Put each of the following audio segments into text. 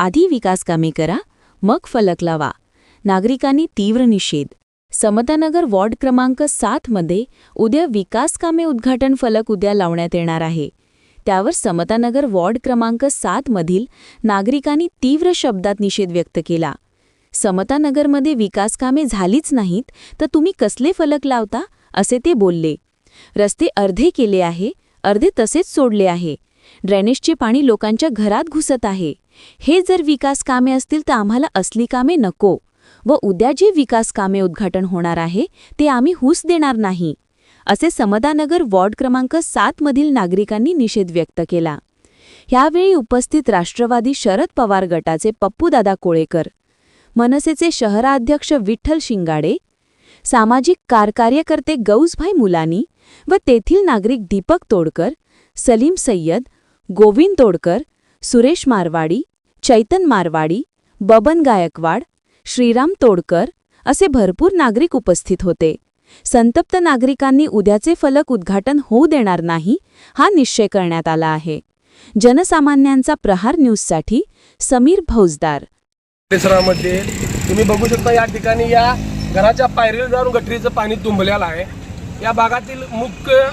आधी विकास कामे करा मग फलक लावा. नागरिकांनी तीव्र निषेध. समतानगर वॉर्ड क्रमांक सातमध्ये उद्या विकास कामे उद्घाटन फलक उद्या लावण्यात येणार आहे. त्यावर समतानगर वॉर्ड क्रमांक सातमधील नागरिकांनी तीव्र शब्दात निषेध व्यक्त केला. समतानगरमध्ये विकास कामे झालीच नाहीत तर तुम्ही कसले फलक लावता? असे ते बोलले. रस्ते अर्धे केले आहे अर्धे तसेच सोडले आहे. ड्रेनेजचे पाणी लोकांच्या घरात घुसत आहे. हे जर विकास कामे असतील तर आम्हाला असली कामे नको व उद्या जे विकास कामे उद्घाटन होणार आहे ते आम्ही हुस देणार नाही असे समदानगर वॉर्ड क्रमांक सातमधील नागरिकांनी निषेध व्यक्त केला. यावेळी उपस्थित राष्ट्रवादी शरद पवार गटाचे पप्पूदादा कोळेकर मनसेचे शहराध्यक्ष विठ्ठल शिंगाडे सामाजिक कारकार्यकर्ते गौसभाई मुलानी व तेथील नागरिक दीपक तोडकर सलीम सय्यद गोविंद तोडकर सुरेश मारवाडी चैतन मारवाडी बबन गायकवाड श्रीराम तोडकर असे भरपूर नागरिक उपस्थित होते. संतप्त नागरिकांनी उद्याचे फलक उद्घाटन होऊ देणार नाही हा निश्चय करण्यात आला आहे. जनसामान्यांचा प्रहार न्यूजसाठी समीर फौजदार परिसरामध्ये तुम्ही बघू शकता या ठिकाणी या घराच्या पायरीला जाऊन गटरीचं पाणी तुंबलेलं आहे. या भागातील मुख्य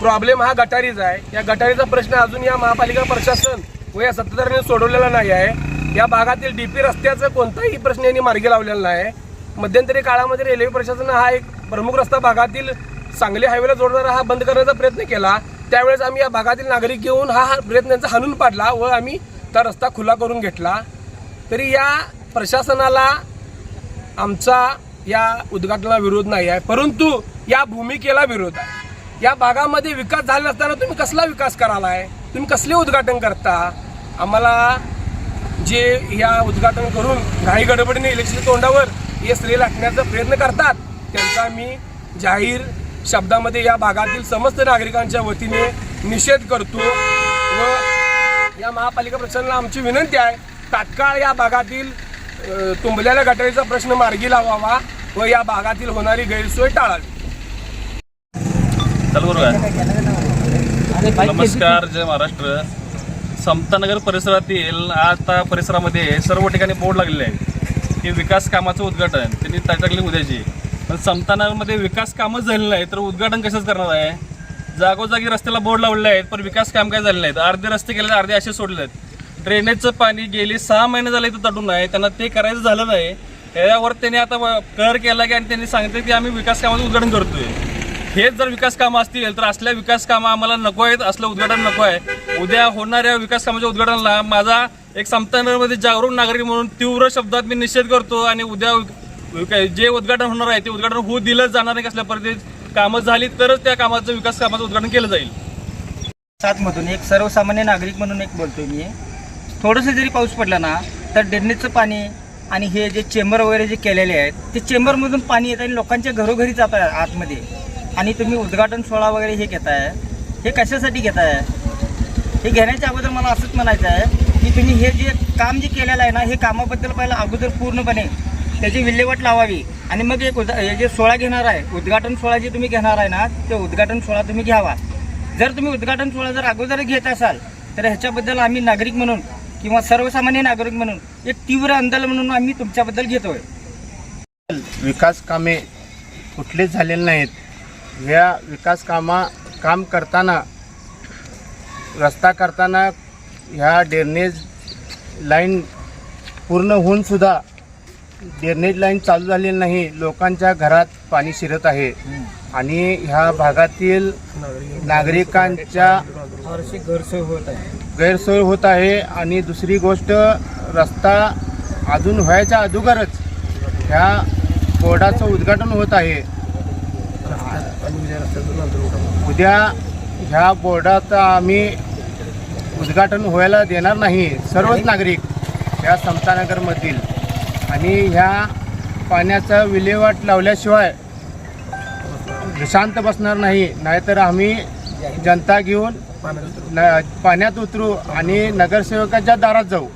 प्रॉब्लेम हा गटारीचा आहे. या गटारीचा प्रश्न अजून या महापालिका प्रशासन व या सत्ताधाऱ्यांनी सोडवलेला नाही आहे. या भागातील डी पी रस्त्याचा कोणताही प्रश्न यांनी मार्गी लावलेला नाही मध्यंतरी काळामध्ये रेल्वे प्रशासनानं हा एक प्रमुख रस्ता भागातील सांगली हायवेला जोडणारा हा बंद करण्याचा प्रयत्न केला. त्यावेळेस आम्ही या भागातील नागरिक घेऊन हा हा प्रयत्न यांचा हाणून पाडला व आम्ही त्या रस्ता खुला करून घेतला. तरी या प्रशासनाला आमचा या उद्घाटनाला विरोध नाही आहे. परंतु या भूमिकेला विरोध आहे. या भागामध्ये विकास झाला नसताना तुम्ही कसला विकास कराला आहे तुम्ही कसले उद्घाटन करता? आम्हाला जे या उद्घाटन करून घाई गडबडीने इलेक्शन तोंडावर हे श्रेय लाटण्याचा प्रयत्न करतात त्यांचा मी जाहीर शब्दामध्ये या भागातील समस्त नागरिकांच्या वतीने निषेध करतो व या महापालिका प्रशासनाला आमची विनंती आहे तात्काळ या भागातील तुंबलेल्या गटारीचा प्रश्न मार्गी लावावा व या भागातील होणारी गैरसोय टाळावी. चालू करू का? नमस्कार जय महाराष्ट्र. समतानगर परिसरातील आता परिसरामध्ये सर्व ठिकाणी बोर्ड लागलेले आहेत. की विकास कामाचं उद्घाटन त्यांनी टाकली उद्याची. पण समतानगरमध्ये विकास कामच झालेलं आहे तर उद्घाटन कशाच करणार आहे? जागोजागी रस्त्याला बोर्ड लावलेले आहेत पण विकास काम काय झालेले आहेत? अर्धे रस्ते केले अर्धे असे सोडले आहेत. ड्रेनेजचं पाणी गेली सहा महिने झाले इथं तटून आहे त्यांना ते करायचं झालं नाही. त्यावर त्यांनी आता कर केला की आणि त्यांनी सांगितलं की आम्ही विकास कामाचं उद्घाटन करतोय. हेच जर विकास कामं असतील तर असल्या विकास कामं आम्हाला नको आहेत असलं उद्घाटन नको आहे. उद्या होणाऱ्या विकास कामाच्या उद्घाटनाला माझा एक समतानगरमध्ये जागरूक नागरिक म्हणून तीव्र शब्दात मी निषेध करतो आणि उद्या जे उद्घाटन होणार आहे ते उद्घाटन होऊ दिलंच जाणार नाही कसल्या परिस्थितीत कामं झाली तरच त्या कामाचं विकास कामाचं उद्घाटन केलं जाईल. सातमधून एक सर्वसामान्य नागरिक म्हणून एक बोलतोय मी. थोडंसं जरी पाऊस पडला ना तर ड्रेनेजचं पाणी आणि हे जे चेंबर वगैरे जे केलेले आहेत ते चेंबरमधून पाणी येत आणि लोकांच्या घरोघरी जात आतमध्ये. आणि तुम्ही उद्घाटन सोहळा वगैरे हे घेताय. हे कशासाठी घेताय? हे घेण्याच्या अगोदर मला असंच म्हणायचं आहे की तुम्ही हे जे काम जे केलेलं आहे ना हे कामाबद्दल पहिलं अगोदर पूर्णपणे त्याची विल्हेवाट लावावी. आणि मग एक उदा हे जे सोहळा घेणार आहे उद्घाटन सोहळा जे तुम्ही घेणार आहे ना ते उद्घाटन सोहळा तुम्ही घ्यावा. जर तुम्ही उद्घाटन सोहळा जर अगोदर घेत असाल तर ह्याच्याबद्दल आम्ही नागरिक म्हणून किंवा सर्वसामान्य नागरिक म्हणून एक तीव्र आंदोलन म्हणून आम्ही तुमच्याबद्दल घेतोय. विकास कामे कुठलेच झालेले नाहीत. या विकास कामा काम करताना रस्ता करताना ह्या ड्रेनेज लाईन पूर्ण होऊन सुद्धा ड्रेनेज लाईन चालू झालेली नाही. लोकांच्या घरात पाणी शिरत आहे. आणि ह्या भागातील नागरिकांच्या गैरसोय होत आहे. गैरसोय होत आहे. आणि दुसरी गोष्ट रस्ता अजून व्हायच्या अगोदरच ह्या बोर्डाचं उद्घाटन होत आहे. उद्या ह्या बोर्डाचं आम्ही उद्घाटन व्हायला देणार नाही. सर्वच नागरिक ह्या समतानगरमधील आणि ह्या पाण्याचा विल्हेवाट लावल्याशिवाय शांत बसणार नाही. नाहीतर आम्ही जनता घेऊन न पाण्यात उतरू आणि नगरसेवकाच्या दारात जाऊ.